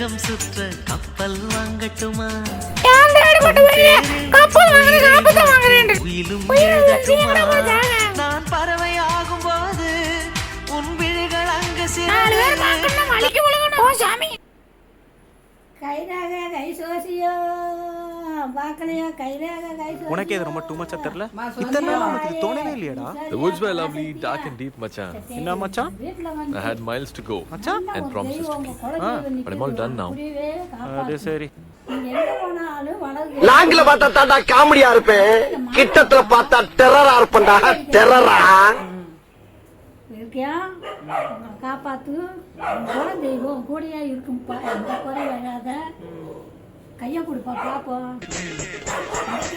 உலகம் சுற்ற கப்பல் வாங்கட்டுமா. நான் பறவை ஆகும் போது உன் விழிகள் அங்கு சாமி. கைராக கை சோசியோ. பார்க்கலையோ? உனக்கே இது ரொம்ப டூ மச்சா தெரியல இத்தனை நாள் உனக்கு இது தோணவே இல்லையாடா. The woods were lovely, dark and deep, Machan. என்ன மச்சான்? I had miles to go. மச்சான்? and promises to keep. but I'm all done now. அது சரி. லாங்கில பார்த்தா தாண்டா காமெடியா இருப்பேன். கிட்டத்துல பார்த்தா டெரரா இருப்பேன்டா. டெரரா இருக்கியா? காப்பாத்து. தெய்வம் கூடயா இருக்கும்ப்பா எந்த குறை வராத. கையை கொடுப்பா பாப்போம்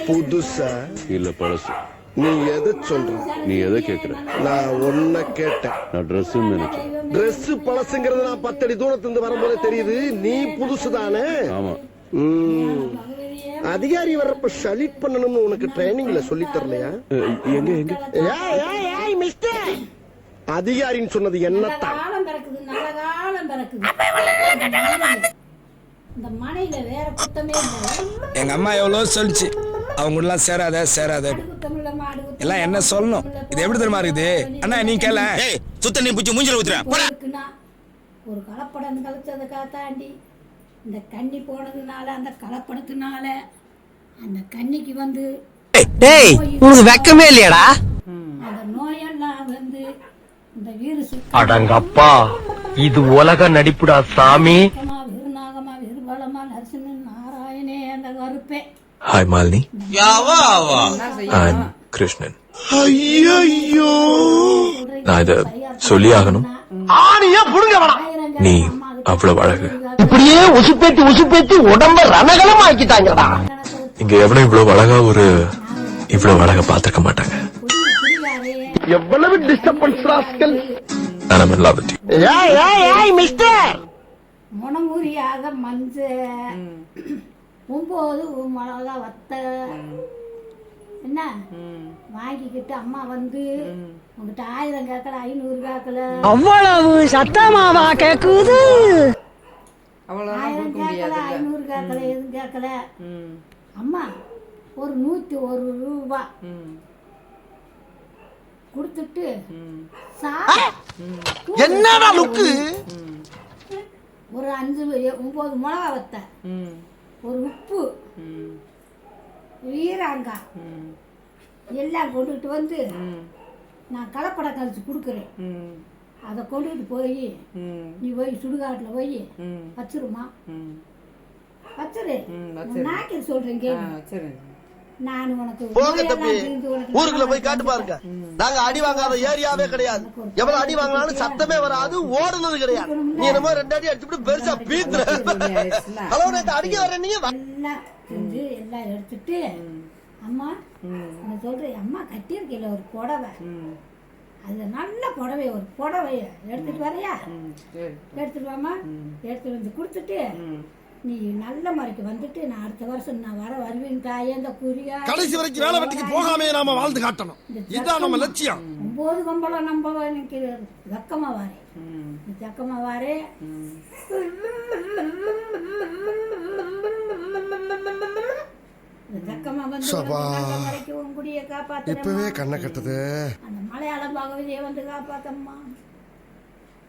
புதுசா? இல்ல பழசு. நீ எதை சொல்ற? நீ எதை கேக்குற? நான் ஒன்ன கேட்டேன். நான் ட்ரெஸ் நினைச்சேன். Dress பழசுங்கிறது நான் பத்தடி தூரத்துல இருந்து வரும்போது தெரியுது. நீ புதுசு தானே? ஆமா. ம். அதிகாரி வர்றப்ப ஷலிட் பண்ணணும்னு உனக்கு ட்ரைனிங்ல சொல்லி தரலையா? எங்க எங்க? ஏய், ஏய், ஏய், மிஸ்டர் அதிகாரின்னு சொன்னது என்னத்தான்? காலம் பிறக்குது நல்ல காலம் பிறக்குது. எங்க அம்மா எவ்வளோ சொல்லிச்சு. அவங்க எல்லாம் சேராத சேராத. எல்லாம் என்ன சொல்லணும்? இது எப்படி தெரியுமா இருக்குது? அண்ணா நீ கேள. சுத்த நீ புடிச்சு மூஞ்சில ஊத்துறேன் ஒரு கலப்படம் கலச்சதை காத்தாண்டி. இந்த கன்னி போனதுனால அந்த கலப்படத்தினால அந்த கன்னிக்கு வந்து டேய் உனக்கு வெக்கமே இல்லையாடா? அந்த நோயெல்லாம் வந்து இந்த வீரசு அடங்கப்பா இது உலக நடிப்புடா சாமி. கருப்பே Hi, Malini. I'm Krishnan. ஐயோ நான் இத சொல்லி ஆகணும் ஆணியா புடுங்க வேணாம். நீ அவ்வளவு அழகு. இப்படியே உசுப்பேத்தி உசுப்பேத்தி உடம்ப ரணகலம் ஆக்கிட்டாங்கடா இங்க எவனும் இவ்வளவு அழகா ஒரு இவ்வளவு அழகா பார்த்திருக்க மாட்டாங்க. எவ்வளவு disturbance rascal love with you. ஏய் ஏய் ஏய் மிஸ்டர் மஞ்ச. ஒன்பது மிளகா வத்த. என்ன? வாங்கிக்கிட்டு அம்மா வந்து உங்ககிட்ட ஆயிரம் கேட்கல ஐநூறு கேட்கல அவ்வளவு சத்தமாவா கேக்குது? ஆயிரம் கேட்கல ஐநூறு கேட்கல எதுவும் கேட்கல அம்மா ஒரு நூத்தி ஒரு ரூபா. கொடுத்துட்டு சா- என்னடா லுக்கு? ஒரு அஞ்சு ஒன்பது மிளகா வத்த. ஒரு உப்பு. வீராங்காய் எல்லாம் கொண்டுட்டு வந்து நான் கலப்படம் கழிச்சு கொடுக்குறேன். அதை கொண்டுட்டு போய் நீ போய் சுடுகாட்டில் போய் வச்சிருமா? வச்சிரு. நாக்கி சொல்றேன் கேளு. நான் உனக்கு ஊருக்குள்ள போய் காட்டு பாருங்க. நாங்க அடி வாங்காத ஏரியாவே கிடையாது. எவ்வளவு அடி வாங்கினாலும் சத்தமே வராது ஓடுனது கிடையாது. நீ என்னமோ ரெண்டு அடி அடிச்சுட்டு பெருசா பீத்துற. ஹலோ நேத்து அடிக்க வர நீங்க எல்லாம் எடுத்துட்டு அம்மா நான் சொல்றேன் அம்மா கட்டியிருக்கல ஒரு புடவை. அது நல்ல புடவை ஒரு புடவைய எடுத்துட்டு வரையா? எடுத்துட்டு வாமா எடுத்துட்டு வந்து கொடுத்துட்டு நீ நல்ல முறைக்கு வந்துட்டு நான் அடுத்த வருஷம் நான் வர வருவேன் தாயே இந்த குறியா. கடைசி வரைக்கும் வேலை வெட்டிக்கு போகாமே நாம வாழ்ந்து காட்டணும். இதுதான் நம்ம லட்சியம். ஒன்பது கம்பளம் நம்ம எனக்கு வெக்கமா வாரே. வெக்கமா வாரே. இப்பவே கண்ணை கட்டுது. அந்த மலையாள பகவதியை வந்து காப்பாத்தம்மா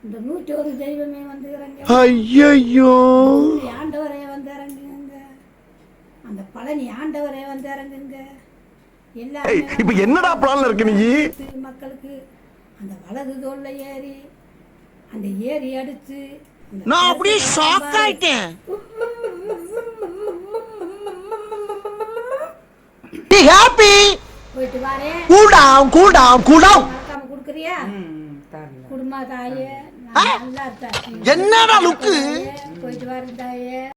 இந்த நூற்றி ஒரு தெய்வமே வந்து இறங்க. ஐயோ ஆண்டவரே வந்து இறங்குங்க. அந்த பழனி ஆண்டவரே வந்து இறங்குங்க. எல்லாருமே இப்ப என்னடா பிளான்ல இருக்கு நீ? மக்களுக்கு அந்த வலது தோல்ல ஏறி அந்த ஏறி அடிச்சு நான் அப்படியே ஷாக் ஆயிட்டேன். ஹாப்பி போயிட்டு வாரே கூடாம் கூடாம் கூடாம். குடுக்குறியா? குடும்ப தாயே. என்னடா லுக்கு போயிட்டு வரேன்